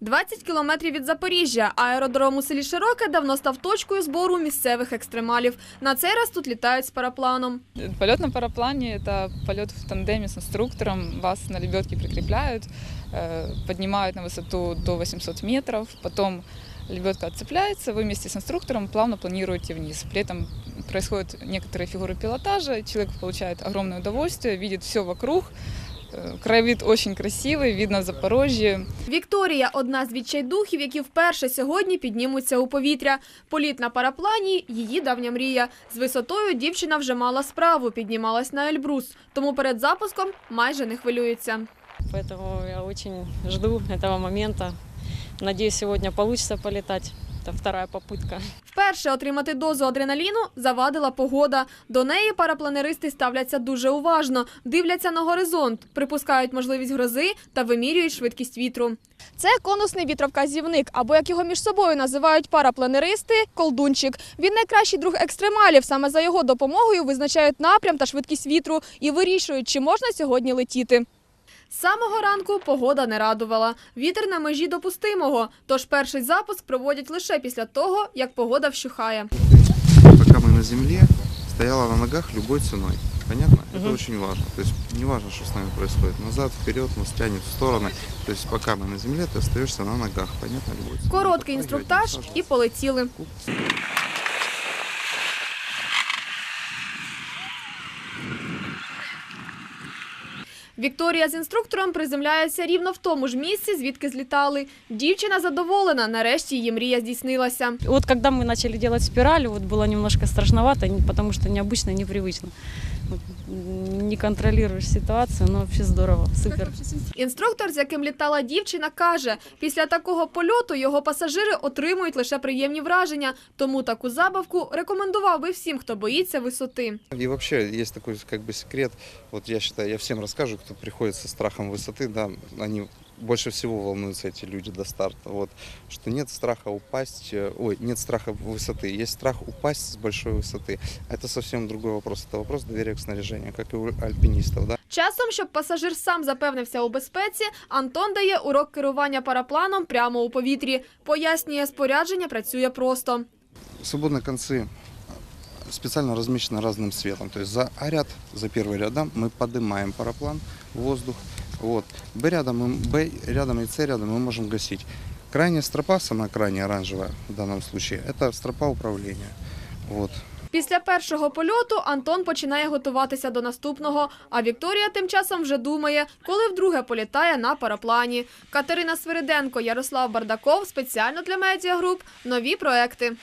20 кілометрів від Запоріжжя. Аеродром у селі Широке давно став точкою збору місцевих екстремалів. На цей раз тут літають з парапланом. Полет на параплане – это полет в тандеме с инструктором. Вас на лебедке прикрепляют, э, поднимают на высоту до 800 метров. Потом лебедка отцепляется, вы вместе с инструктором плавно планируете вниз. При этом происходят некоторые фигуры пилотажа. Человек получает огромное удовольствие, видит все вокруг. Э, Краевид очень красивый, видно Запорожье. Вікторія – одна з відчайдухів, які вперше сьогодні піднімуться у повітря. Політ на параплані – її давня мрія. З висотою дівчина вже мала справу, піднімалась на Ельбрус. Тому перед запуском майже не хвилюється. Поэтому я очень жду этого момента. Надеюсь, сегодня получится полетать. Это вторая попытка. Вперше отримати дозу адреналіну завадила погода. До неї парапланеристи ставляться дуже уважно, дивляться на горизонт, припускають можливість грози та вимірюють швидкість вітру. Це конусний вітровказівник, або як його між собою називають парапланеристи, колдунчик. Він найкращий друг екстремалів. Саме за його допомогою визначають напрям та швидкість вітру і вирішують, чи можна сьогодні летіти. З самого ранку погода не радувала. Вітер на межі допустимого, тож перший запуск проводять лише після того, як погода вщухає. пока мы на земле, стояла на ногах любой ценой. Понятно? Это Мгм. очень важно. То есть не важно, что с нами происходит. Назад, вперед, нас тянет в стороны. То есть пока мы на земле, ты остаешься на ногах. Понятно? Любой ценой. Короткий Подпрыгивать, інструктаж насаживаться. і полетіли. Вікторія з інструктором приземляється рівно в тому ж місці, звідки злітали. Дівчина задоволена, нарешті її мрія здійснилася. Вот когда мы начали делать спираль, вот было немножко страшновато, не- потому что необычно, непривычно. Вот, м, Не контролируешь ситуацию, но вообще здорово, супер. Інструктор, з яким літала дівчина, каже, після такого польоту його пасажири отримують лише приємні враження, тому таку забавку рекомендував би всім, хто боїться висоти. И вообще есть такой как бы секрет. Вот я считаю, я всем расскажу, кто приходит со страхом высоты, да, они больше всего волнуются эти люди до старта. Вот, что нет страха упасть, э, ой, нет страха высоты, есть страх упасть с большой высоты. Это совсем другой вопрос. Это вопрос доверия к снаряжению, как и у альпинистов, да. Часом, щоб пасажир сам запевнився у безпеці, Антон дає урок керування парапланом прямо у повітрі. Пояснює, спорядження працює просто. Свободные концы специально размечены разным цветом. То есть за А-ряд, за первый рядом мы поднимаем параплан в воздух. Вот. Б рядом, мы- Б рядом и С рядом мы можем гасить. Крайняя стропа, самая крайняя оранжевая в данном случае, это стропа управления. Вот. Після першого польоту Антон починає готуватися до наступного, а Вікторія тим часом вже думає, коли вдруге політає на параплані. Катерина Свириденко, Ярослав Бардаков спеціально для медіагруп. Нові проекти.